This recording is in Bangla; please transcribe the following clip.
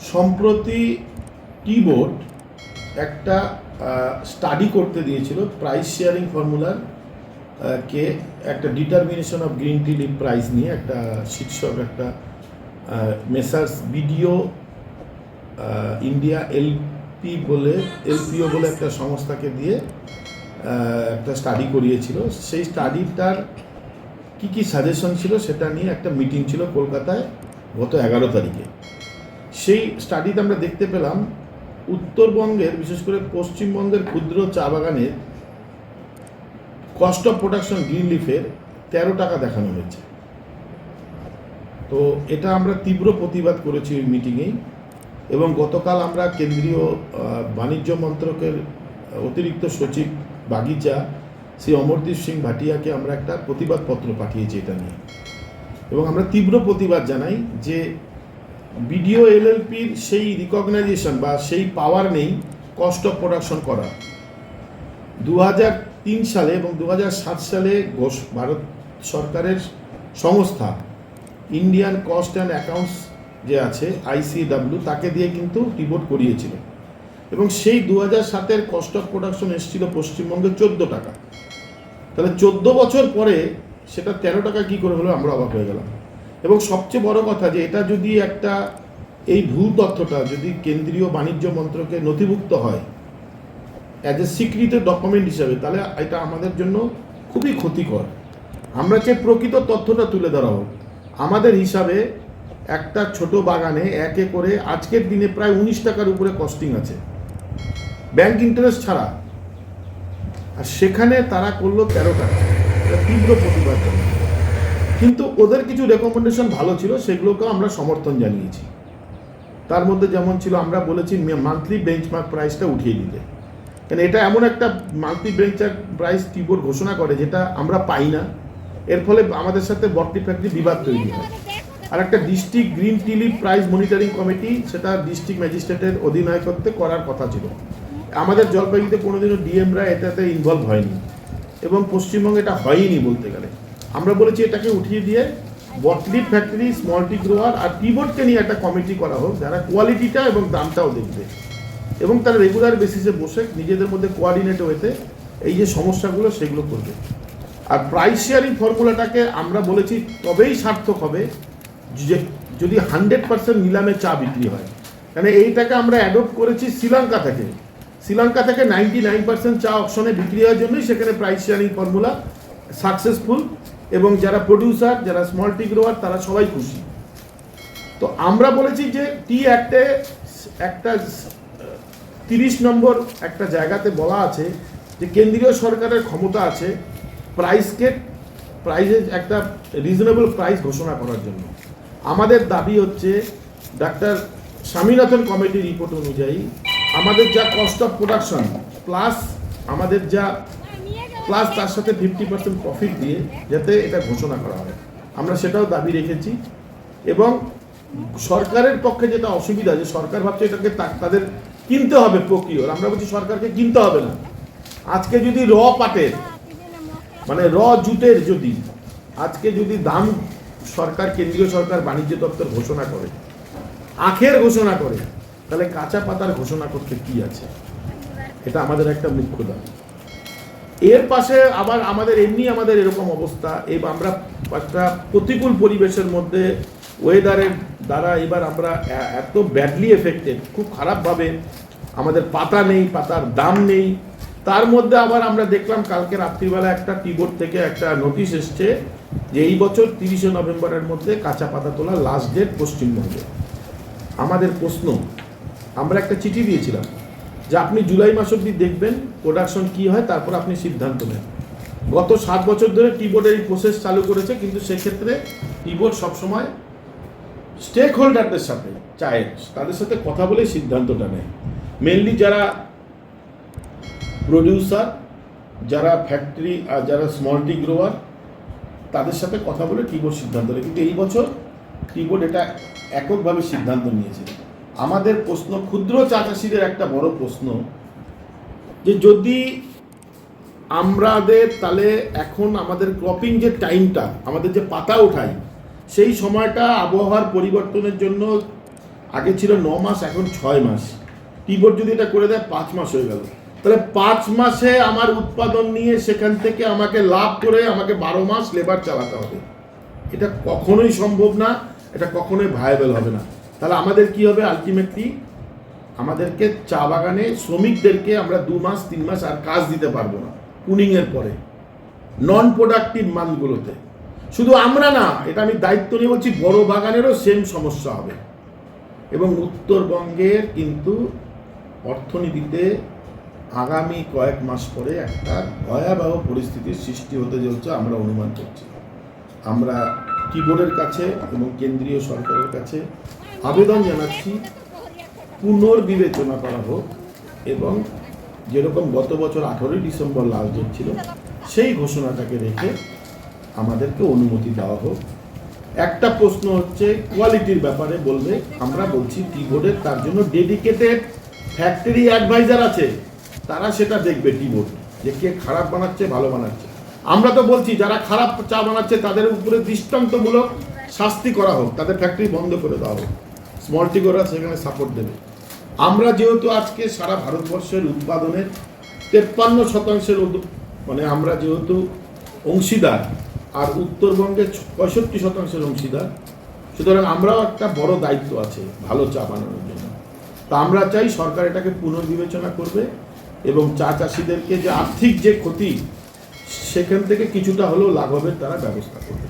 সম্প্রতি কিবোর্ড একটা স্টাডি করতে দিয়েছিল প্রাইস শেয়ারিং ফর্মুলার কে একটা determination of green tea leaf price নিয়ে একটা শীর্ষক একটা মেসার্স বিডিও ইন্ডিয়া এলপি বলে এলপিও বলে একটা সংস্থাকে দিয়ে একটা স্টাডি করিয়েছিল। সেই স্টাডিটার কি কি সাজেশন ছিল সেটা নিয়ে একটা মিটিং ছিল কলকাতায় গত এগারো তারিখে। সেই স্টাডিতে আমরা দেখতে পেলাম, উত্তরবঙ্গের, বিশেষ করে পশ্চিমবঙ্গের ক্ষুদ্র চা বাগানের কস্ট অফ প্রোডাকশন গ্রিন লিফের তেরো টাকা দেখানো হয়েছে। তো এটা আমরা তীব্র প্রতিবাদ করেছি ওই মিটিংয়েই এবং গতকাল আমরা কেন্দ্রীয় বাণিজ্য মন্ত্রকের অতিরিক্ত সচিব বাগিচা শ্রী অমরদীপ সিং ভাটিয়াকে আমরা একটা প্রতিবাদপত্র পাঠিয়েছি এটা নিয়ে। এবং আমরা তীব্র প্রতিবাদ জানাই যে বিডিও এলএলপির সেই রিকগনাইজেশন বা সেই পাওয়ার নেই কস্ট অফ প্রোডাকশন করা দু তিন সালে এবং দু সাত সালে ঘোষ- ভারত সরকারের সংস্থা ইন্ডিয়ান কস্ট অ্যান্ড অ্যাকাউন্টস যে আছে আইসিডাব্লিউ তাকে দিয়ে কিন্তু রিপোর্ট করিয়েছিল এবং সেই দু হাজার সাতের কস্ট অফ প্রোডাকশন এসেছিল পশ্চিমবঙ্গে চোদ্দ টাকা। তাহলে চোদ্দ বছর পরে সেটা তেরো টাকা কী করে হলো আমরা অবাক হয়ে গেলাম। এবং সবচেয়ে বড় কথা যে এটা যদি একটা এই ভুল তথ্যটা যদি কেন্দ্রীয় বাণিজ্য মন্ত্রকে নথিভুক্ত হয় অ্যাজ এ স্বীকৃত ডকুমেন্ট হিসাবে, তাহলে এটা আমাদের জন্য খুবই ক্ষতিকর। আমরা চাই প্রকৃত তথ্যটা তুলে ধরা হোক আমাদের হিসাবে একটা ছোট বাগানে একে করে আজকের দিনে প্রায় উনিশ টাকার উপরে কস্টিং আছে। ব্যাংক ইন্টারেস্ট ছাড়া। আর সেখানে তারা করল তেরো টাকা। তীব্র প্রতিবাদ। কিন্তু ওদের কিছু রেকমেন্ডেশন ভালো ছিল, সেগুলোকেও আমরা সমর্থন জানিয়েছি। তার মধ্যে যেমন ছিল, আমরা বলেছি মান্থলি বেঞ্চমার্ক প্রাইসটা উঠিয়ে দিতে। কেন, এটা এমন একটা মাল্টি বেঞ্চমার্ক প্রাইস কিবোর্ড ঘোষণা করে, যেটা আমরা পাই না। এর ফলে আমাদের সাথে বটলি ফ্যাক্টরি বিবাদ তৈরি হয়। আর একটা district green tea leaf price monitoring committee সেটা ডিস্ট্রিক্ট ম্যাজিস্ট্রেটের অধিনায়কত্বে করার কথা ছিল। আমাদের জলপাইগুড়িতে কোনোদিনও ডিএমরা এটাতে ইনভলভ হয়নি। এবং পশ্চিমবঙ্গে এটা হয়নি বলতে গেলে। আমরা বলেছি এটাকে উঠিয়ে দিয়ে bought leaf factory small tea grower আর টিবোর্ডকে নিয়ে একটা কমিটি করা হোক, যারা কোয়ালিটিটা এবং দামটাও দেখবে। এবং তারা রেগুলার বেসিসে বসে নিজেদের মধ্যে কোয়ার্ডিনেট হয়েতে এই যে সমস্যাগুলো, সেগুলো করবে। আর প্রাইস শেয়ারিং ফর্মুলাটাকে আমরা বলেছি তবেই সার্থক হবে যে যদি হান্ড্রেড পার্সেন্ট নিলামে চা বিক্রি হয়। মানে এইটাকে আমরা অ্যাডপ্ট করেছি শ্রীলঙ্কা থেকে। শ্রীলঙ্কা থেকে নাইনটি নাইন পার্সেন্ট চা অপশনে বিক্রি হওয়ার জন্যই সেখানে প্রাইস শেয়ারিং ফর্মুলা সাকসেসফুল এবং যারা প্রডিউসার যারা স্মল টি গ্রোয়ার তারা সবাই খুশি। তো আমরা বলেছি যে টি অ্যাক্টে একটা তিরিশ নম্বর একটা জায়গাতে বলা আছে যে কেন্দ্রীয় সরকারের ক্ষমতা আছে প্রাইসকে প্রাইসের একটা রিজনেবল প্রাইস ঘোষণা করার জন্য। আমাদের দাবি হচ্ছে, ডাক্তার স্বামীনাথন কমিটির রিপোর্ট অনুযায়ী আমাদের যা কস্ট অফ প্রোডাকশন প্লাস আমাদের যা প্লাস তার সাথে ফিফটি পার্সেন্ট প্রফিট দিয়ে যাতে এটা ঘোষণা করা হয়। আমরা সেটাও দাবি রেখেছি। এবং সরকারের পক্ষে যেটা অসুবিধা, যে সরকার ভাবছে এটাকে তাদের কিনতে হবে প্রক্রিয়র। আমরা বলছি, সরকারকে কিনতে হবে না। আজকে যদি র পাটের মানে র জুটের যদি, আজকে যদি দাম সরকার, কেন্দ্রীয় সরকার বাণিজ্য দপ্তর ঘোষণা করে, আখের ঘোষণা করে, তাহলে কাঁচা পাতার ঘোষণা করতে কি আছে? এটা আমাদের একটা মুখ্য দাবি। এর পাশে আবার আমাদের এমনি আমাদের এরকম অবস্থা। এই আমরা একটা প্রতিকূল পরিবেশের মধ্যে ওয়েদারের দ্বারা এবার আমরা এত ব্যাডলি এফেক্টেড খুব খারাপভাবে আমাদের পাতা নেই, পাতার দাম নেই। তার মধ্যে আবার আমরা দেখলাম কালকে রাত্রিবেলা একটা টিবোর্ড থেকে একটা নোটিশ এসছে যে এই বছর তিরিশে নভেম্বরের মধ্যে কাঁচা পাতা তোলা লাস্ট ডেট পশ্চিমবঙ্গে। আমাদের প্রশ্ন, আমরা একটা চিঠি দিয়েছিলাম। যে আপনি জুলাই মাস অব্দি দেখবেন প্রোডাকশন কি হয়, তারপর আপনি সিদ্ধান্ত নেন। গত সাত বছর ধরে টিবোর্ডের এই প্রসেস চালু করেছে, কিন্তু সেক্ষেত্রে টিবোর্ড সবসময় স্টেক হোল্ডারদের সাথে চায় তাদের সাথে কথা বলে সিদ্ধান্তটা নেয়। মেনলি যারা প্রডিউসার যারা ফ্যাক্টরি আর যারা স্মল টি গ্রোয়ার তাদের সাথে কথা বলে টিবোর্ড সিদ্ধান্ত নেয়। কিন্তু এই বছর টিবোর্ড এটা এককভাবে সিদ্ধান্ত নিয়েছে। আমাদের প্রশ্ন, ক্ষুদ্র চা চাষিদের একটা বড় প্রশ্ন যে যদি আমাদের তাহলে এখন আমাদের ক্রপিং যে টাইমটা আমাদের যে পাতা ওঠাই সেই সময়টা আবহাওয়ার পরিবর্তনের জন্য আগে ছিল ন মাস, এখন ছয় মাস। টি বোর্ড যদি এটা করে দেয়, পাঁচ মাস হয়ে গেল। তাহলে পাঁচ মাসে আমার উৎপাদন নিয়ে সেখান থেকে আমাকে লাভ করে আমাকে বারো মাস লেবার চালাতে হবে। এটা কখনোই সম্ভব না, এটা কখনোই ভায়াবেল হবে না। তাহলে আমাদের কি হবে আলটিমেটলি আমাদেরকে চা বাগানে শ্রমিকদেরকে আমরা দু মাস, তিন মাস আর কাজ দিতে পারব না কুনিংয়ের পরে নন প্রোডাক্টিভ মালগুলোতে শুধু আমরা না, এটা আমি দায়িত্ব নিয়ে বলছি, বড় বাগানেরও সেম সমস্যা হবে। এবং উত্তরবঙ্গের কিন্তু অর্থনীতিতে আগামী কয়েক মাস পরে একটা ভয়াবহ পরিস্থিতির সৃষ্টি হতে চলছে আমরা অনুমান করছি। আমরা কিবোর্ডের কাছে এবং কেন্দ্রীয় সরকারের কাছে আবেদন জানাচ্ছি, পুনর্বিবেচনা করা হোক এবং যেরকম গত বছর আঠেরোই ডিসেম্বর লাস্ট ডেট ছিল, সেই ঘোষণাটাকে রেখে আমাদেরকে অনুমতি দেওয়া হোক। একটা প্রশ্ন হচ্ছে কোয়ালিটির ব্যাপারে বলবে, আমরা বলছি কিবোর্ডের তার জন্য ডেডিকেটেড ফ্যাক্টরি অ্যাডভাইজার আছে। তারা সেটা দেখবে কিবোর্ড যে কে খারাপ বানাচ্ছে, ভালো বানাচ্ছে। আমরা তো বলছি, যারা খারাপ চা বানাচ্ছে, তাদের উপরে দৃষ্টান্তমূলক শাস্তি করা হোক, তাদের ফ্যাক্টরি বন্ধ করে দেওয়া হোক। স্মল সেখানে সাপোর্ট দেবে। আমরা যেহেতু আজকে সারা ভারতবর্ষের উৎপাদনের তেপ্পান্ন শতাংশের মানে আমরা যেহেতু অংশীদার, আর উত্তরবঙ্গের পঁয়ষট্টি শতাংশের অংশীদার, সুতরাং আমরাও একটা বড় দায়িত্ব আছে ভালো চা বানানোর জন্য। তা আমরা চাই সরকার এটাকে পুনর্বিবেচনা করবে এবং চা চাষিদেরকে যে আর্থিক যে ক্ষতি, সেখান থেকে কিছুটা হলেও লাঘবের তারা ব্যবস্থা করবে।